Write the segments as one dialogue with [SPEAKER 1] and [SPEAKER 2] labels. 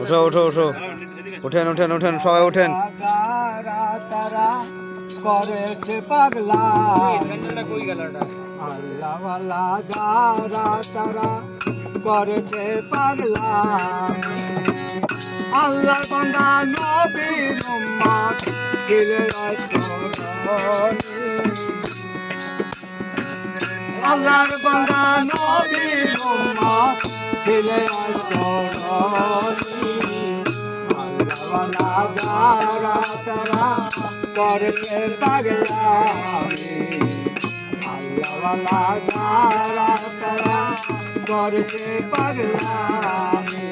[SPEAKER 1] ওঠো ওঠো ওঠো ওঠেন ওঠেন ওঠেন সবাই
[SPEAKER 2] তারা করেছে পাগলা আল্লাহ বান্দা নবীর। আল্লাহর আসরণী। আল্লাহওয়ালা যারা তারা করছে পাগলামি আল্লাহওয়ালা তারা করছে পাগলামি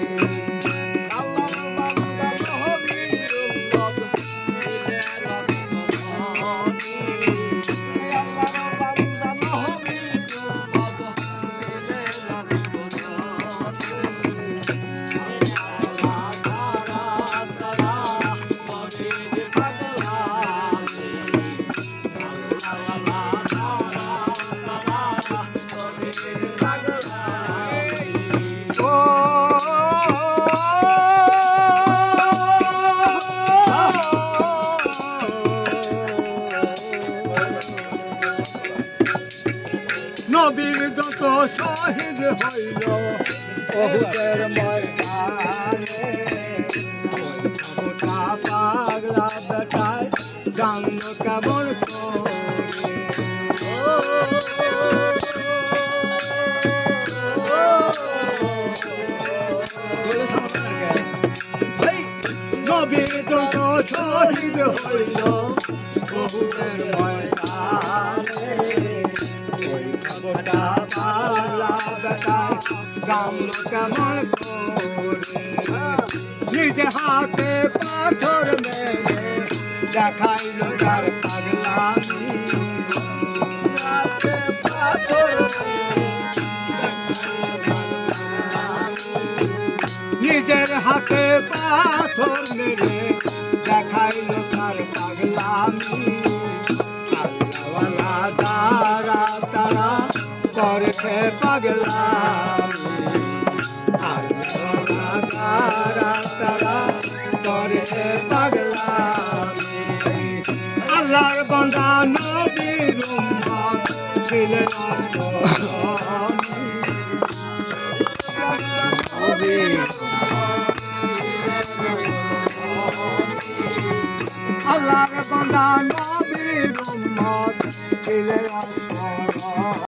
[SPEAKER 2] নবীর যত শহীদ হইল বহুদের পাগলা বেটায় গাঙ্গ কেমন নবীর যত শহীদ হইল বহুদের ময়দানে গামলো কেমন করে নিজে হাতে পাথর মেরে দেখাইল তার পাথর নিজের হাতে পাথর মেরে দেখাইল তার পাগলামি তারা তারা করছে আল্লাহর বান্দা নবীর উম্মত দিলের আল্লাহর বান্দা নবীর উম্মত দিলের